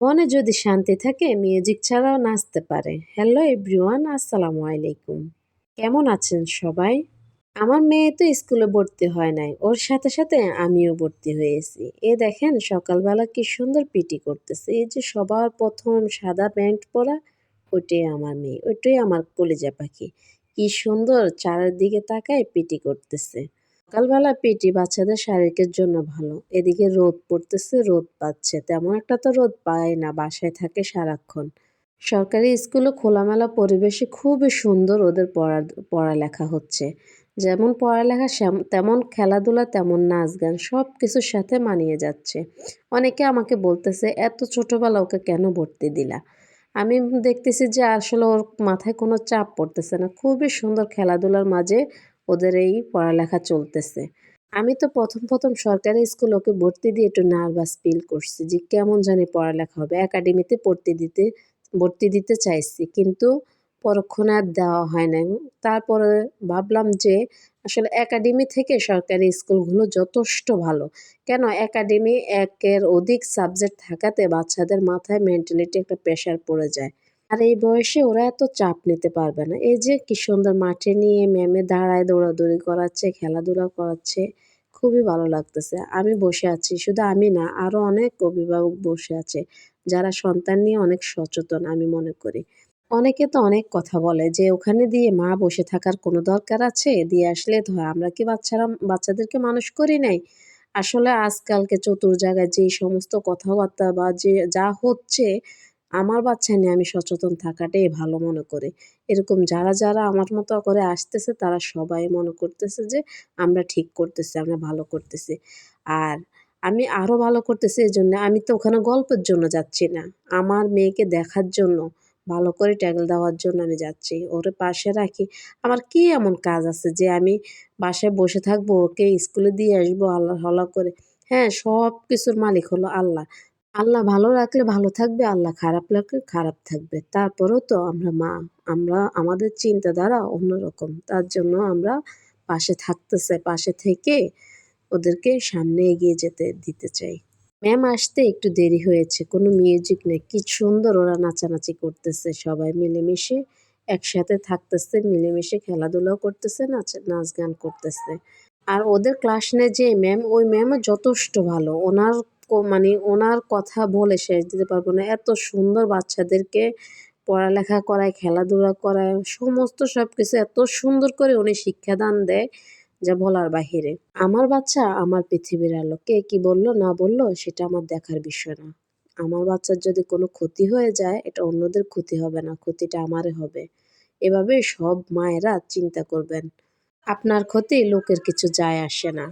মনে যদি শান্তি থাকে মিউজিক ছাড়াও নাচতে পারে। হ্যালো এভরিওয়ান আসসালামু আলাইকুম। কেমন আছেন সবাই? আমার মেয়ে তো স্কুলে ভর্তি হয় নাই, ওর সাথে সাথে আমিও ভর্তি হয়েছি। এ দেখেন সকালবেলা কি সুন্দর পিটি করতেছে। এই যে সবার প্রথম সাদা প্যান্ট পরা, ওইটাই আমার মেয়ে, ওইটাই আমার কলিজা পাখি। কি সুন্দর চারিদিকে তাকায় পিটি করতেছে। সকালবেলা পেটি বাচ্চাদের শারীরিকের জন্য ভালো। এদিকে রোদ পড়তেছে, রোদ পাচ্ছে। তেমন একটা তো রোদ পায় না, বাসায় থাকে সারাক্ষণ। সরকারি স্কুলে খোলামেলা পরিবেশে খুবই সুন্দর ওদের পড়া, পড়ালেখা হচ্ছে। যেমন পড়ালেখা তেমন খেলাধুলা, তেমন নাচ গান সব কিছুর সাথে মানিয়ে যাচ্ছে। অনেকে আমাকে বলতেছে, এত ছোটোবেলা ওকে কেন ভর্তি দিলা? আমি দেখতেছি যে আসলে ওর মাথায় কোনো চাপ পড়তেছে না। খুবই সুন্দর খেলাধুলার মাঝে ওদের এই পড়ালেখা চলতেছে। আমি তো প্রথম প্রথম সরকারি স্কুল ওকে ভর্তি দিয়ে একটু নার্ভাস ফিল করছি যে কেমন জানি পড়ালেখা হবে। একাডেমিতে ভর্তি দিতে ভর্তি দিতে চাইছি কিন্তু পরক্ষণে আর দেওয়া হয় নাই। তারপরে ভাবলাম যে আসলে একাডেমি থেকে সরকারি স্কুলগুলো যথেষ্ট ভালো। কেন একাডেমি একের অধিক সাবজেক্ট থাকাতে বাচ্চাদের মাথায় মেন্টালিটি একটা প্রেশার পড়ে যায়। আর এই বয়সে ওরা এত চাপ নিতে পারবে না। এই যে কি সুন্দর মাঠে নিয়ে ম্যামে দাঁড়ায় দৌড়াদৌড়ি করাচ্ছে, খেলাধুলা করাচ্ছে, খুবই ভালো লাগতেছে। আমি বসে আছি, শুধু আমি না আরও অনেক অভিভাবক বসে আছে, যারা সন্তান নিয়ে অনেক সচেতন আমি মনে করি। অনেকে তো অনেক কথা বলে যে ওখানে দিয়ে মা বসে থাকার কোনো দরকার আছে? দিয়ে আসলে তো আমরা কি বাচ্চারা, বাচ্চাদেরকে মানুষ করি নাই? আসলে আজকালকে চতুর জায়গায় যে সমস্ত কথাবার্তা বা যে যা হচ্ছে আমার বাচ্চা নিয়ে আমি সচেতন থাকাটাই ভালো মনে করি। এরকম যারা যারা আমার মতো করে আসতেছে, তারা সবাই মনে করতেছে যে আমরা ঠিক করতেছি, আমরা ভালো করতেছি। আর আমি আরও ভালো করতেছি এই জন্য আমি তো ওখানে গল্পের জন্য যাচ্ছি না। আমার মেয়েকে দেখার জন্য, ভালো করে ট্যাগল দেওয়ার জন্য আমি যাচ্ছি। ওরে পাশে রাখি। আমার কি এমন কাজ আছে যে আমি বাসায় বসে থাকব, ওকে স্কুলে দিয়ে আসব, আল্লাহ হলা করে। হ্যাঁ সব কিছুর মালিক হলো আল্লাহ। আল্লাহ ভালো রাখলে ভালো থাকবে, আল্লাহ খারাপ রাখলে খারাপ থাকবে। তারপরেও তো আমরা মা, আমরা, আমাদের চিন্তাধারা অন্যরকম। তার জন্য আমরা পাশে থাকতে চাই পাশে থেকে ওদেরকে সামনে এগিয়ে যেতে, দিতে চাই। ম্যাম আসতে একটু দেরি হয়েছে, কোনো মিউজিক নেই। কি সুন্দর ওরা নাচানাচি করতেছে সবাই মিলেমিশে, একসাথে থাকতেছে, মিলেমিশে খেলাধুলাও করতেছে, নাচ নাচ গান করতেছে। আর ওদের ক্লাস নেয় যে ম্যাম, ওই ম্যামও যথেষ্ট ভালো। ওনার মানে ওনার কথা বলে শেষ দিতে পারব না। এত সুন্দর বাচ্চাদেরকে পড়ালেখা করায়, খেলাধুলা করায়, সমস্ত সব কিছু এত সুন্দর করে উনি শিক্ষাদান দেয় যা বলার বাহিরে। আমার বাচ্চা আমার পৃথিবীর আলো। কে কি বলল, না বলল, সেটা আমার দেখার বিষয় না। আমার বাচ্চার যদি কোনো ক্ষতি হয়ে যায়, এটা অন্যদের ক্ষতি হবে না, ক্ষতিটা আমারে হবে। এভাবে সব মায়েরা চিন্তা করবেন। আপনার ক্ষতি লোকের কিছু যায় আসে না।